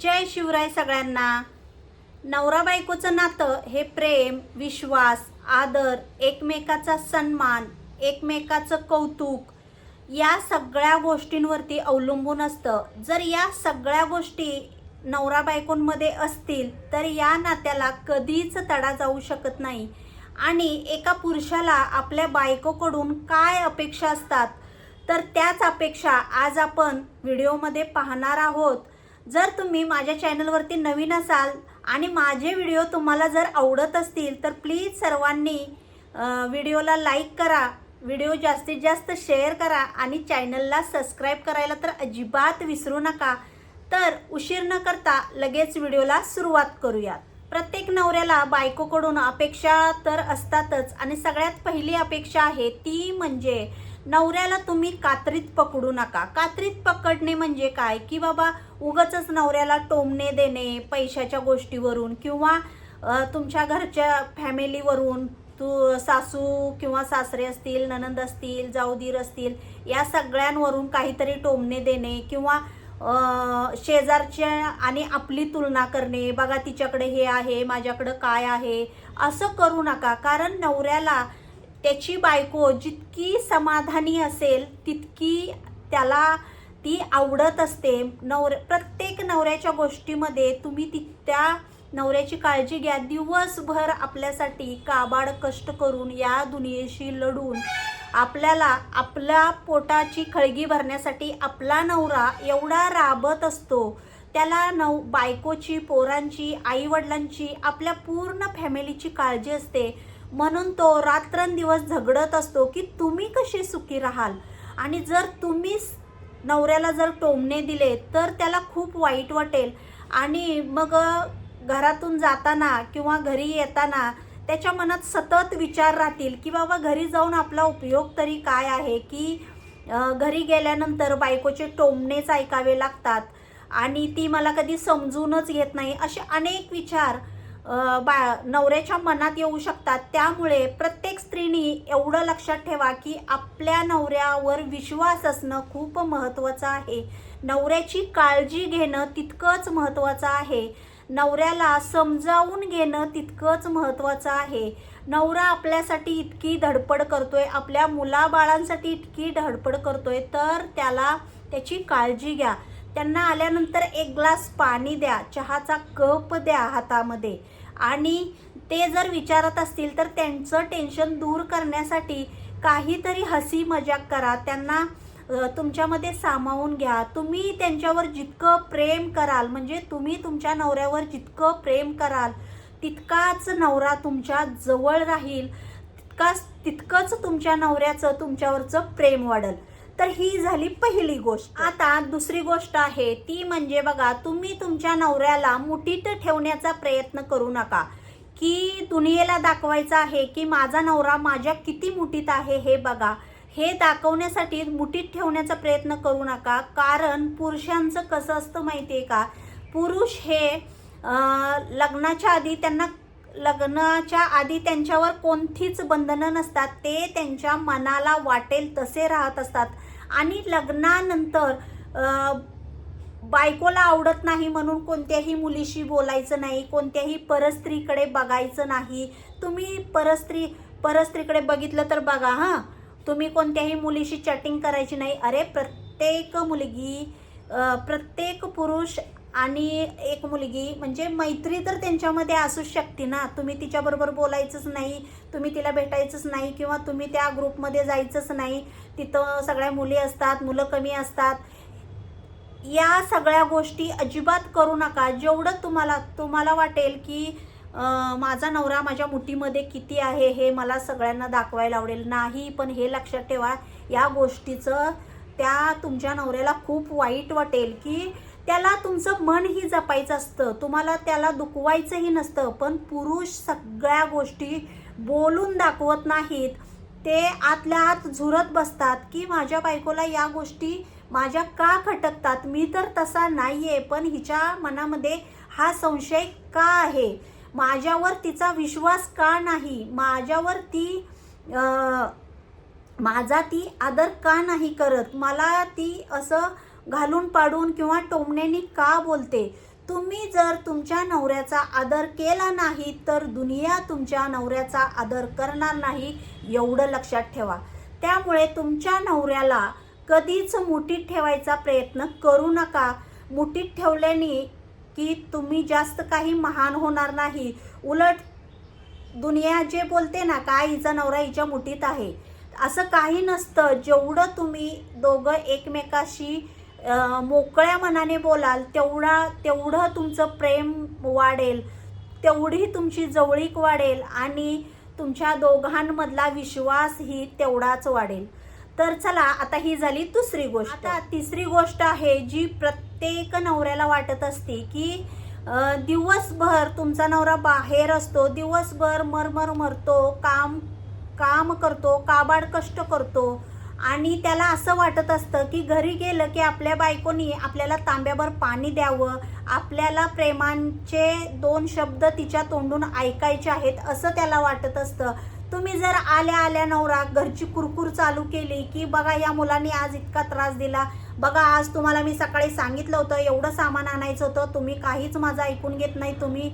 जय शिवराय सगळ्यांना. नवरा बायकोचं नातं हे प्रेम विश्वास आदर एकमेकाचा सन्मान एकमेकाचं कौतुक या सगळ्या गोष्टींवरती अवलंबून असतं. जर या सगळ्या गोष्टी नवरा बायकोंमध्ये असतील तर या नात्याला कधीच तडा जाऊ शकत नाही. आणि एका पुरुषाला आपल्या बायकोकडून काय अपेक्षा असतात? तर त्याच अपेक्षा आज आपण व्हिडिओमध्ये पाहणार आहोत. जर तुम्ही माझ्या चॅनलवरती नवीन असाल आणि माझे व्हिडिओ तुम्हाला जर आवडत असतील तर प्लीज सर्वांनी व्हिडिओला लाईक करा व्हिडिओ जास्तीत जास्त शेअर करा आणि चॅनलला सबस्क्राईब करायला तर अजिबात विसरू नका. तर उशीर न करता लगेच व्हिडिओला सुरुवात करूयात. प्रत्येक नवऱ्याला बायकोकडून अपेक्षा तर असतातच आणि सगळ्यात पहिली अपेक्षा आहे ती म्हणजे नवऱ्याला तुम्ही कात्रीत पकडू नका. कात्रीत पकडणे म्हणजे काय? की बाबा उगच नवऱ्याला टोमणे देणे पैशाच्या गोष्टीवरून किंवा तुमच्या घरच्या फॅमिलीवरून तू सासू किंवा सासरे असतील ननंद असतील जाऊदीर असतील या सगळ्यांवरून काहीतरी टोमणे देणे किंवा शेजारच्या आणि आपली तुलना करणे. बघा तिच्याकडे हे आहे माझ्याकडं काय आहे? असं करू नका. कारण नवऱ्याला त्याची बायको जितकी समाधानी असेल तितकी त्याला ती आवडत असते. नवर प्रत्येक नवऱ्याच्या गोष्टीमध्ये तुम्ही ती त्या नवऱ्याची काळजी घ्या. दिवसभर आपल्यासाठी काबाड कष्ट करून या दुनियेशी लढून आपल्याला आपल्या पोटाची खळगी भरण्यासाठी आपला नवरा एवढा राबत असतो. त्याला नव बायकोची पोरांची आईवडिलांची आपल्या पूर्ण फॅमिलीची काळजी असते. म्हणून तो रात्रंदिवस झगडत असतो की तुम्ही कशी सुखी राहाल? आणि जर तुम्हीच नवऱ्याला जर टोमणे दिले तर त्याला खूप वाईट वाटेल. आणि मग घरातून जाताना किंवा घरी येताना त्याच्या मनात सतत विचार राहतील की बाबा घरी जाऊन आपला उपयोग तरी काय आहे की घरी गेल्यानंतर बायकोचे टोमणेच ऐकावे लागतात आणि ती मला कधी समजूनच घेत नाही असे अनेक विचार बा नवऱ्याच्या मनात येऊ शकतात. त्यामुळे प्रत्येक स्त्रीनी एवढं लक्षात ठेवा की आपल्या नवऱ्यावर विश्वास असणं खूप महत्त्वाचं आहे. नवऱ्याची काळजी घेणं तितकंच महत्त्वाचं आहे. नवऱ्याला समजावून घेणं तितकंच महत्त्वाचं आहे. नवरा आपल्यासाठी इतकी धडपड करतोय आपल्या मुलाबाळांसाठी इतकी धडपड करतोय तर त्याला त्याची काळजी घ्या. त्यांना आल्यानंतर एक ग्लास पाणी द्या चहाचा कप द्या हातामध्ये. आणि ते जर विचारत असतील तर त्यांचं टेन्शन दूर करण्यासाठी काहीतरी हसी मजाक करा. त्यांना तुमच्यामध्ये सामावून घ्या. तुम्ही त्यांच्यावर जितकं प्रेम कराल म्हणजे तुम्ही तुमच्या नवऱ्यावर जितकं प्रेम कराल तितकाच नवरा तुमच्या जवळ राहील. तितकाच तितकंच तुमच्या नवऱ्याचं तुमच्यावरचं प्रेम वाढल. तर ही झाली पहिली गोष्ट. आता दुसरी गोष्ट आहे ती म्हणजे बघा तुम्ही तुमच्या नवऱ्याला मुठीत ठेवण्याचा प्रयत्न करू नका. की दुनियेला दाखवायचं आहे की माझा नवरा माझ्या किती मुठीत आहे हे बघा. हे दाखवण्यासाठी मुठीत ठेवण्याचा प्रयत्न करू नका. कारण पुरुषांचं कसं असतं माहिती आहे का? पुरुष हे लग्नाच्या आधी त्यांना लग्नाच्या आधी त्यांच्यावर कोणतीच बंधनं नसतात. ते त्यांच्या मनाला वाटेल तसे राहत असतात. आणि लग्नानंतर बायकोला आवडत नाही म्हणून कोणत्याही मुलीशी बोलायचं नाही कोणत्याही परस्त्रीकडे बघायचं नाही. तुम्ही परस्त्री परस्त्रीकडे बघितलं तर बघा हां. तुम्ही कोणत्याही मुलीशी चॅटिंग करायची नाही. अरे प्रत्येक मुलगी प्रत्येक पुरुष आणि एक मुलगी म्हणजे मैत्री तर त्यांच्यामध्ये असूच शकते ना. तुम्ही तिच्याबरोबर बोलायचंच नाही तुम्ही तिला भेटायचंच नाही किंवा तुम्ही त्या ग्रुपमध्ये जायचंच नाही. तिथं सगळ्या मुली असतात मुलं कमी असतात. या सगळ्या गोष्टी अजिबात करू नका. जेवढं तुम्हाला तुम्हाला वाटेल की माझा नवरा माझ्या मुठीमध्ये किती आहे हे मला सगळ्यांना दाखवायला आवडेल. नाही पण हे लक्षात ठेवा. या गोष्टीचं त्या तुमच्या नवऱ्याला खूप वाईट वाटेल की त्याला तुमचं मनही जपायचं असतं. तुम्हाला त्याला दुखवायचंही नसतं. पण पुरुष सगळ्या गोष्टी बोलून दाखवत नाहीत. ते आतल्या आत झुरत बसतात की माझ्या बायकोला या गोष्टी माझ्या का खटकतात? मी तर तसा नाही आहे पण हिच्या मनामध्ये हा संशय का आहे? माझ्यावर तिचा विश्वास का नाही? माझ्यावर ती माझा ती आदर का नाही करत? मला ती असं घालून पाडून किंवा टोमण्यानी का बोलते? तुम्ही जर तुमच्या नवऱ्याचा आदर केला नाही तर दुनिया तुमच्या नवऱ्याचा आदर करणार नाही एवढं लक्षात ठेवा. त्यामुळे तुमच्या नवऱ्याला कधीच मुठीत ठेवायचा प्रयत्न करू नका. मुठीत ठेवल्याने की तुम्ही जास्त काही महान होणार नाही. उलट दुनिया जे बोलते ना काय हिचा नवरा हिच्या मुठीत आहे? असं काही नसतं. जेवढं तुम्ही दोघं एकमेकाशी मोकळ्या मनाने बोलाल तेवढा तेवढं तुमचं प्रेम वाढेल तेवढी तुमची जवळीक वाढेल आणि तुमच्या दोघांमधला विश्वास ही तेवढाच वाढेल. तर चला आता ही झाली दुसरी गोष्ट. आता तिसरी गोष्ट आहे जी प्रत्येक नवऱ्याला वाटत असते की दिवसभर तुमचा नवरा बाहेर असतो दिवसभर मरमर मरतो काम काम करतो काबाड कष्ट करतो आणि त्याला असं वाटत असतं की घरी गेलं की आपल्या बायकोनी आपल्याला तांब्यावर पाणी द्यावं आपल्याला प्रेमांचे दोन शब्द तिच्या तोंडून ऐकायचे आहेत असं त्याला वाटत असतं. तुम्ही जर आल्या आल्या नवरा घरची कुरकुर चालू केली की बघा या मुलांनी आज इतका त्रास दिला बघा आज तुम्हाला मी सकाळी सांगितलं होतं एवढं सामान आणायचं होतं तुम्ही काहीच माझं ऐकून घेत नाही तुम्ही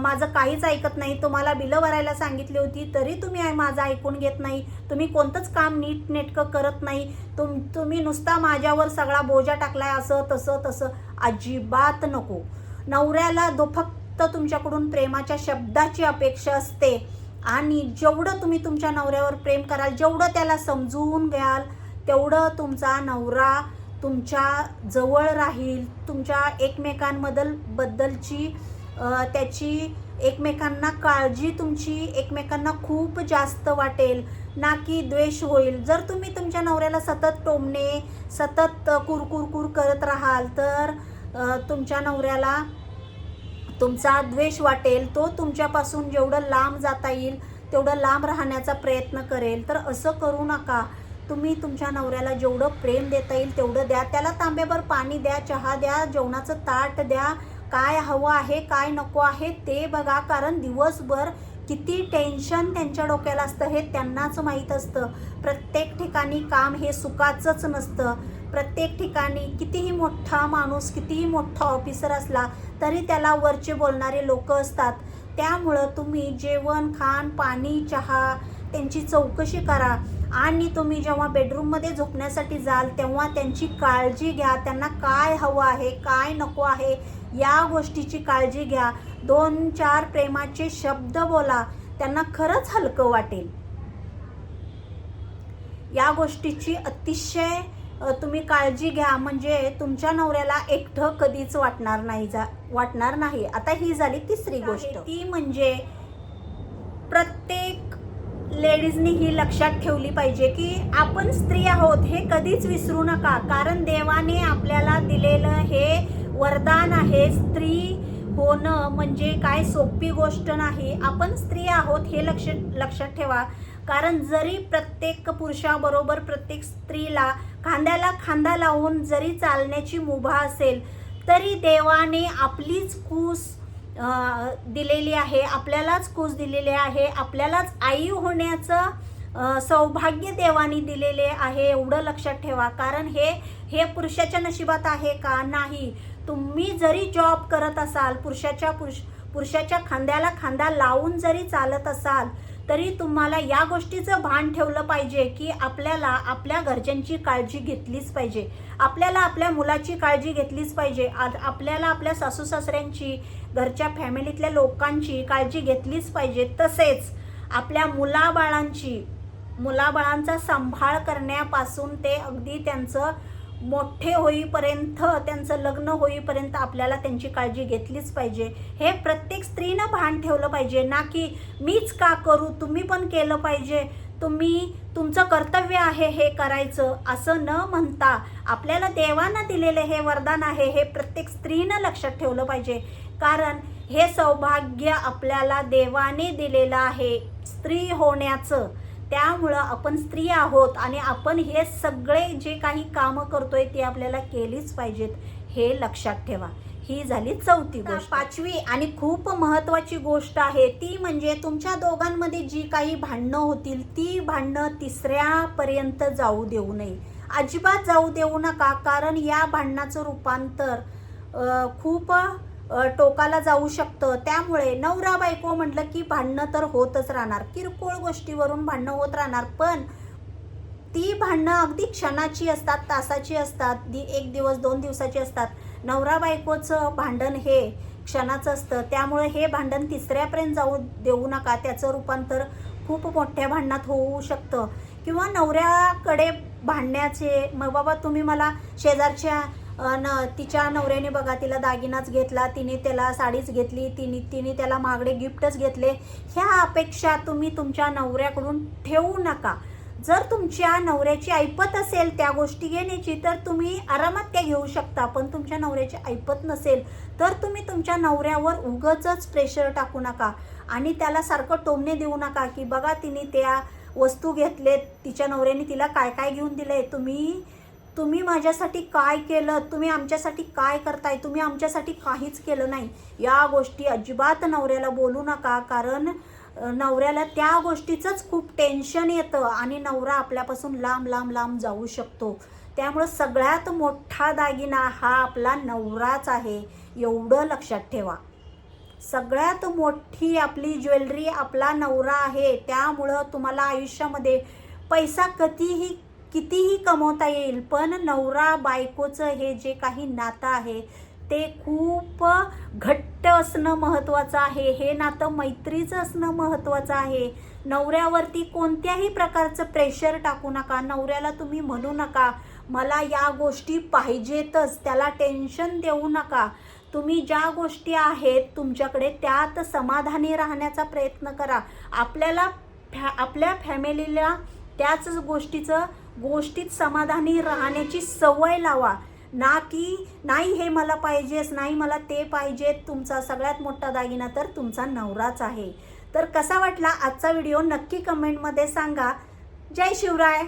माझं काहीच ऐकत नाही तुम्हाला बिलं भरायला सांगितली होती तरी तुम्ही माझं ऐकून घेत नाही तुम्ही कोणतंच काम नीट नेटकं करत नाही तुम तुम्ही नुसता माझ्यावर सगळा बोजा टाकलाय असं तसं तसं अजिबात नको. नवऱ्याला दो फक्त तुमच्याकडून प्रेमाच्या शब्दाची अपेक्षा असते आणि जेवढं तुम्ही तुमच्या नवऱ्यावर प्रेम कराल जेवढं त्याला समजून घ्याल तेवढं तुमचा नवरा तुमच्या जवळ राहील तुमच्या एकमेकांबद्दल बद्दलची त्याची एकमेकांना काळजी तुमची एकमेकांना खूप जास्त वाटेल. ना की द्वेष होईल. जर तुम्ही तुमच्या नवऱ्याला सतत टोमणे सतत कुरकुर कुर करत राहाल तर तुमच्या नवऱ्याला तुमचा द्वेष वाटेल. तो तुमच्यापासून जेवढं लांब जाता येईल तेवढं लांब राहण्याचा प्रयत्न करेल. तर असं करू नका. तुम्ही तुमच्या नवऱ्याला जेवढं प्रेम देता येईल तेवढं द्या. त्याला तांब्याभर पाणी द्या चहा द्या जेवणाचं ताट द्या. काय हवं आहे काय नको आहे ते बघा. कारण दिवसभर किती टेन्शन त्यांच्या डोक्याला असतं हे त्यांनाच माहीत असतं. प्रत्येक ठिकाणी काम हे सुखाचंच नसतं. प्रत्येक ठिकाणी कितीही मोठा माणूस कितीही मोठा ऑफिसर असला तरी त्याला वरचे बोलणारे लोक असतात. त्यामुळं तुम्ही जेवण खाण पाणी चहा त्यांची चौकशी करा. आणि तुम्ही जेव्हा बेडरूममध्ये झोपण्यासाठी जाल तेव्हा त्यांची काळजी घ्या. त्यांना काय हवं आहे काय नको आहे या गोष्टीची काळजी घ्या. दोन चार प्रेमाचे शब्द बोला. त्यांना खरंच हलकं वाटेल. या गोष्टीची अतिशय तुम्ही काळजी घ्या. म्हणजे तुमच्या नवऱ्याला एकटं कधीच वाटणार नाही जा वाटणार नाही. आता ही झाली तिसरी गोष्ट. ती म्हणजे प्रत्येक लेडीजनी ही लक्षात ठेवली पाहिजे की आपण स्त्री आहोत हे कधीच विसरू नका. कारण देवाने आपल्याला दिलेलं हे वरदान आहे स्त्री होणं म्हणजे काय सोपी गोष्ट नाही. आपण स्त्री आहोत हे लक्ष लक्षात ठेवा. कारण जरी प्रत्येक पुरुषाबरोबर प्रत्येक स्त्रीला खांद्याला खांदा लावून जरी चालण्याची मुभा असेल तरी देवाने आपलीच कूस दिलेली आहे आपल्यालाच कूस दिलेली आहे आपल्यालाच आई होण्याचं सौभाग्य देवाने दिलेले आहे एवढं लक्षात ठेवा. कारण हे हे पुरुषाच्या नशिबात आहे का? नाही. तुम्ही जरी जॉब करत असाल पुरुषाच्या पुरुष पुरुषाच्या खांद्याला खांदा लावून जरी चालत असाल तरी तुम्हाला या गोष्टीचं भान ठेवलं पाहिजे की आपल्याला आपल्या घरच्यांची काळजी घेतलीच पाहिजे. आपल्याला आपल्या मुलाची काळजी घेतलीच पाहिजे. आ- आपल्याला आपल्या सासू सासऱ्यांची घरच्या फॅमिलीतल्या लोकांची काळजी घेतलीच पाहिजे. तसेच आपल्या मुलाबाळांची मुलाबाळांचा सांभाळ करण्यापासून ते अगदी त्यांचं मोठे होईपर्यंत त्यांचं लग्न होईपर्यंत आपल्याला त्यांची काळजी घेतलीच पाहिजे. हे प्रत्येक स्त्रीनं भान ठेवलं पाहिजे ना की मीच का करू तुम्ही पण केलं पाहिजे. तुम्ही तुमचं कर्तव्य आहे हे करायचं असं न म्हणता आपल्याला देवानं दिलेले हे वरदान आहे हे प्रत्येक स्त्रीनं लक्षात ठेवलं पाहिजे. कारण हे सौभाग्य आपल्याला देवाने दिलेलं आहे स्त्री होण्याचं. त्यामुळं आपण स्त्री आहोत आणि आपण हे सगळे जे काही कामं करतोय ते आपल्याला केलीच पाहिजेत हे लक्षात ठेवा. ही झाली चौथी गोष्ट. पाचवी आणि खूप महत्वाची गोष्ट आहे ती म्हणजे तुमच्या दोघांमध्ये जी काही भांडणं होतील ती भांडणं तिसऱ्यापर्यंत जाऊ देऊ नये. अजिबात जाऊ देऊ नका कारण या भांडणाचं रूपांतर खूप टोकाला जाऊ शकतं. त्यामुळे नवरा बायको म्हटलं की भांडणं तर होतच राहणार. किरकोळ गोष्टीवरून भांडणं होत राहणार पण ती भांडणं अगदी क्षणाची असतात तासाची असतात दि एक दिवस दोन दिवसाची असतात. नवरा बायकोचं भांडण हे क्षणाचं असतं. त्यामुळे हे भांडण तिसऱ्यापर्यंत जाऊ देऊ नका. त्याचं रूपांतर खूप मोठ्या भांडणात होऊ शकतं. किंवा नवऱ्याकडे भांडण्याचे मग बाबा तुम्ही मला शेजारच्या न तिच्या नवऱ्याने बघा तिला दागिनाच घेतला तिने त्याला साडीच घेतली तिने तिने त्याला महागडे गिफ्टच घेतले. ह्या अपेक्षा तुम्ही तुमच्या नवऱ्याकडून ठेवू नका. जर तुमच्या नवऱ्याची ऐपत असेल त्या गोष्टी घेण्याची तर तुम्ही आरामात त्या घेऊ शकता पण तुमच्या नवऱ्याची ऐपत नसेल तर तुम्ही तुमच्या नवऱ्यावर उगच प्रेशर टाकू नका. आणि त्याला सारखं टोमणे देऊ नका की बघा तिने त्या वस्तू घेतलेत तिच्या नवऱ्याने तिला काय काय घेऊन दिलंय तुम्ही तुम्ही माझ्यासाठी काय केलं? तुम्ही आमच्यासाठी काय करताय? तुम्ही आमच्यासाठी काहीच केलं नाही. या गोष्टी अजिबात नवऱ्याला बोलू नका कारण नवऱ्याला त्या गोष्टीचंच खूप टेन्शन येतं आणि नवरा आपल्यापासून लांब लांब लांब जाऊ शकतो. त्यामुळं सगळ्यात मोठा दागिना हा आपला नवराच आहे. एवढं लक्षात ठेवा. सगळ्यात मोठी आपली ज्वेलरी आपला नवरा आहे. त्यामुळं तुम्हाला आयुष्यामध्ये पैसा कधीही कितीही कमवता येईल पण नवरा बायकोचं हे जे काही नातं आहे ते खूप घट्ट असणं महत्त्वाचं आहे. हे नातं मैत्रीचं असणं महत्त्वाचं आहे. नवऱ्यावरती कोणत्याही प्रकारचं प्रेशर टाकू नका. नवऱ्याला तुम्ही म्हणू नका मला या गोष्टी पाहिजेतच त्याला टेन्शन देऊ नका. तुम्ही ज्या गोष्टी आहेत तुमच्याकडे त्यात समाधानी राहण्याचा प्रयत्न करा. आपल्याला फॅ आपल्या फॅमिलीला त्याच गोष्टीचं गोष्टीत समाधानी राहण्याची सवय लावा. ना की नाही हे मला पाहिजेच नाही मला ते पाहिजे तुमचा सगळ्यात मोठा दागिना तर तुमचा नवराच आहे. तर कसा वाटला आजचा व्हिडिओ नक्की कमेंटमध्ये सांगा. जय शिवराय.